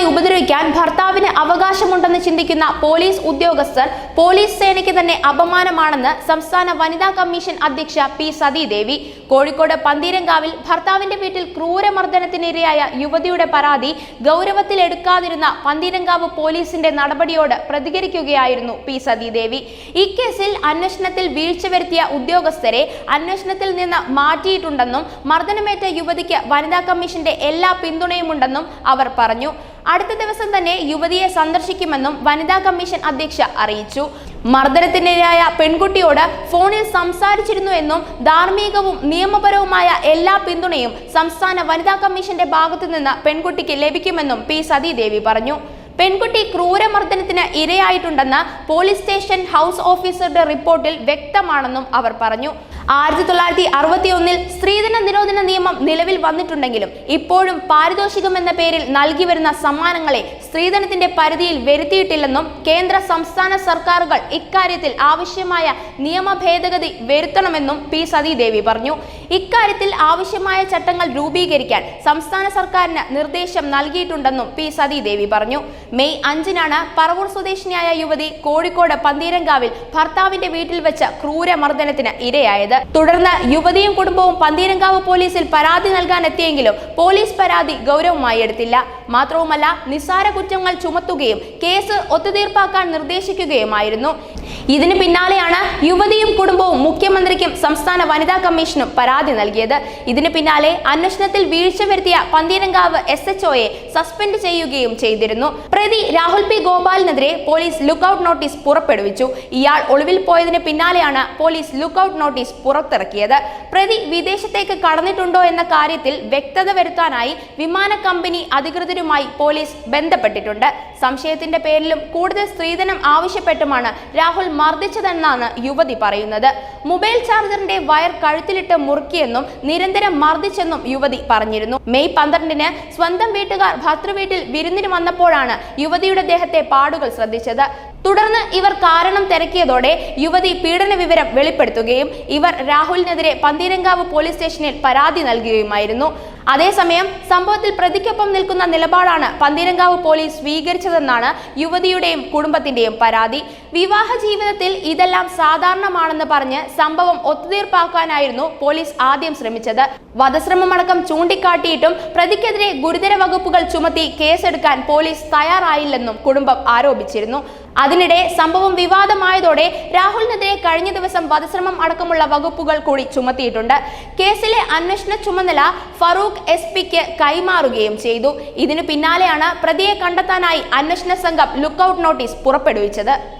ക്രൂരമായി ഉപദ്രവിക്കാൻ ഭർത്താവിന് അവകാശമുണ്ടെന്ന് ചിന്തിക്കുന്ന പോലീസ് ഉദ്യോഗസ്ഥർ പോലീസ് സേനയ്ക്ക് തന്നെ അപമാനമാണെന്ന് സംസ്ഥാന വനിതാ കമ്മീഷൻ അധ്യക്ഷ പി സതീദേവി. കോഴിക്കോട് പന്തീരങ്കാവിൽ ഭർത്താവിന്റെ വീട്ടിൽ ക്രൂരമർദ്ദനത്തിനിരയായ യുവതിയുടെ പരാതി ഗൗരവത്തിലെടുക്കാതിരുന്ന പന്തീരങ്കാവ് പോലീസിന്റെ നടപടിയോട് പ്രതികരിക്കുകയായിരുന്നു പി സതീദേവി. ഇക്കേസിൽ അന്വേഷണത്തിൽ വീഴ്ച വരുത്തിയ ഉദ്യോഗസ്ഥരെ അന്വേഷണത്തിൽ നിന്ന് മാറ്റിയിട്ടുണ്ടെന്നും മർദ്ദനമേറ്റ യുവതിക്ക് വനിതാ കമ്മീഷന്റെ എല്ലാ പിന്തുണയുമുണ്ടെന്നും അവർ പറഞ്ഞു. അടുത്ത ദിവസം തന്നെ യുവതിയെ സന്ദർശിക്കുമെന്നും വനിതാ കമ്മീഷൻ അധ്യക്ഷ അറിയിച്ചു. മർദ്ദനത്തിനിരയായ പെൺകുട്ടിയോട് ഫോണിൽ സംസാരിച്ചിരുന്നു എന്നും ധാർമ്മികവും നിയമപരവുമായ എല്ലാ പിന്തുണയും സംസ്ഥാന വനിതാ കമ്മീഷന്റെ ഭാഗത്തു നിന്ന് പെൺകുട്ടിക്ക് ലഭിക്കുമെന്നും പി സതീദേവി പറഞ്ഞു. പെൺകുട്ടി ക്രൂരമർദ്ദനത്തിന് ഇരയായിട്ടുണ്ടെന്ന് പോലീസ് സ്റ്റേഷൻ ഹൗസ് ഓഫീസറുടെ റിപ്പോർട്ടിൽ വ്യക്തമാണെന്നും അവർ പറഞ്ഞു. ആയിരത്തി തൊള്ളായിരത്തി അറുപത്തി ഒന്നിൽ സ്ത്രീധന നിരോധന നിയമം നിലവിൽ വന്നിട്ടുണ്ടെങ്കിലും ഇപ്പോഴും പാരിതോഷികം എന്ന പേരിൽ നൽകി വരുന്ന സമ്മാനങ്ങളെ സ്ത്രീധനത്തിന്റെ പരിധിയിൽ വരുത്തിയിട്ടില്ലെന്നും കേന്ദ്ര സംസ്ഥാന സർക്കാരുകൾ ഇക്കാര്യത്തിൽ ആവശ്യമായ നിയമ ഭേദഗതി വരുത്തണമെന്നും പി സതീദേവി പറഞ്ഞു. ഇക്കാര്യത്തിൽ ആവശ്യമായ ചട്ടങ്ങൾ രൂപീകരിക്കാൻ സംസ്ഥാന സർക്കാരിന് നിർദ്ദേശം നൽകിയിട്ടുണ്ടെന്നും പി സതീദേവി പറഞ്ഞു. മെയ് അഞ്ചിനാണ് പറവൂർ സ്വദേശിനിയായ യുവതി കോഴിക്കോട് പന്തീരങ്കാവിൽ ഭർത്താവിന്റെ വീട്ടിൽ വെച്ച് ക്രൂരമർദ്ദനത്തിന് ഇരയായത്. തുടർന്ന് യുവതിയും കുടുംബവും പന്തീരങ്കാവ് പോലീസിൽ പരാതി നൽകാൻ എത്തിയെങ്കിലും പോലീസ് പരാതി ഗൗരവമായി എടുത്തില്ല. മാത്രവുമല്ല നിസ്സാര കുറ്റങ്ങൾ ചുമത്തുകയും കേസ് ഒത്തുതീർപ്പാക്കാൻ നിർദ്ദേശിക്കുകയുമായിരുന്നു. ഇതിന് പിന്നാലെയാണ് യുവതിയും കുടുംബവും മുഖ്യമന്ത്രിക്കും സംസ്ഥാന വനിതാ കമ്മീഷനും പരാതി നൽകിയത്. ഇതിന് പിന്നാലെ അന്വേഷണത്തിൽ വീഴ്ച വരുത്തിയ പന്തീരങ്കാവ് എസ് എച്ച് ഒയെ സസ്പെൻഡ് ചെയ്യുകയും ചെയ്തിരുന്നു. പ്രതി രാഹുൽ പി ഗോപാലിനെതിരെ പോലീസ് ലുക്കൌട്ട് നോട്ടീസ് പുറപ്പെടുവിച്ചു. ഇയാൾ ഒളിവിൽ പോയതിന് പിന്നാലെയാണ് പോലീസ് ലുക്കൌട്ട് നോട്ടീസ് പുറത്തിറക്കിയത്. പ്രതി വിദേശത്തേക്ക് കടന്നിട്ടുണ്ടോ എന്ന കാര്യത്തിൽ വ്യക്തത വരുത്താനായി വിമാന കമ്പനി അധികൃതരുമായി പോലീസ് ബന്ധപ്പെട്ടിട്ടുണ്ട്. സംശയത്തിന്റെ പേരിലും കൂടുതൽ സ്ത്രീധനം ആവശ്യപ്പെട്ടുമാണ് രാഹുൽ മർദ്ദിച്ചതെന്നാണ് യുവതി പറയുന്നത്. മൊബൈൽ ചാർജറിന്റെ വയർ കഴുത്തിലിട്ട് മുറുക്കിയെന്നും നിരന്തരം മർദ്ദിച്ചെന്നും യുവതി പറഞ്ഞിരുന്നു. മെയ് പന്ത്രണ്ടിന് സ്വന്തം വീട്ടുകാർ ഭർത്തൃവീട്ടിൽ വിരുന്നിന് വന്നപ്പോഴാണ് യുവതിയുടെ ദേഹത്തെ പാടുകൾ ശ്രദ്ധിച്ചത്. തുടർന്ന് ഇവർ കാരണം തിരക്കിയതോടെ യുവതി പീഡന വിവരം വെളിപ്പെടുത്തുകയും ഇവർ രാഹുലിനെതിരെ പന്തീരങ്കാവ് പോലീസ് സ്റ്റേഷനിൽ പരാതി നൽകുകയുമായിരുന്നു. അതേസമയം സംഭവത്തിൽ പ്രതിക്കൊപ്പം നിൽക്കുന്ന നിലപാടാണ് പന്തീരങ്കാവ് പോലീസ് സ്വീകരിച്ചതെന്നാണ് യുവതിയുടെയും കുടുംബത്തിന്റെയും പരാതി. വിവാഹ ജീവിതത്തിൽ ഇതെല്ലാം സാധാരണമാണെന്ന് പറഞ്ഞ് സംഭവം ഒത്തുതീർപ്പാക്കാനായിരുന്നു പോലീസ് ആദ്യം ശ്രമിച്ചത്. വധശ്രമമടക്കം ചൂണ്ടിക്കാട്ടിയിട്ടും പ്രതിക്കെതിരെ ഗുരുതര വകുപ്പുകൾ ചുമത്തി കേസെടുക്കാൻ പോലീസ് തയ്യാറായില്ലെന്നും കുടുംബം ആരോപിച്ചിരുന്നു. അതിനിടെ സംഭവം വിവാദമായതോടെ രാഹുലിനെതിരെ കഴിഞ്ഞ ദിവസം വധശ്രമം അടക്കമുള്ള വകുപ്പുകൾ കൂടി ചുമത്തിയിട്ടുണ്ട്. കേസിലെ അന്വേഷണ ചുമതല ഫറൂഖ് എസ് പിക്ക് കൈമാറുകയും ചെയ്തു. ഇതിനു പിന്നാലെയാണ് പ്രതിയെ കണ്ടെത്താനായി അന്വേഷണ സംഘം ലുക്കൌട്ട് നോട്ടീസ് പുറപ്പെടുവിച്ചത്.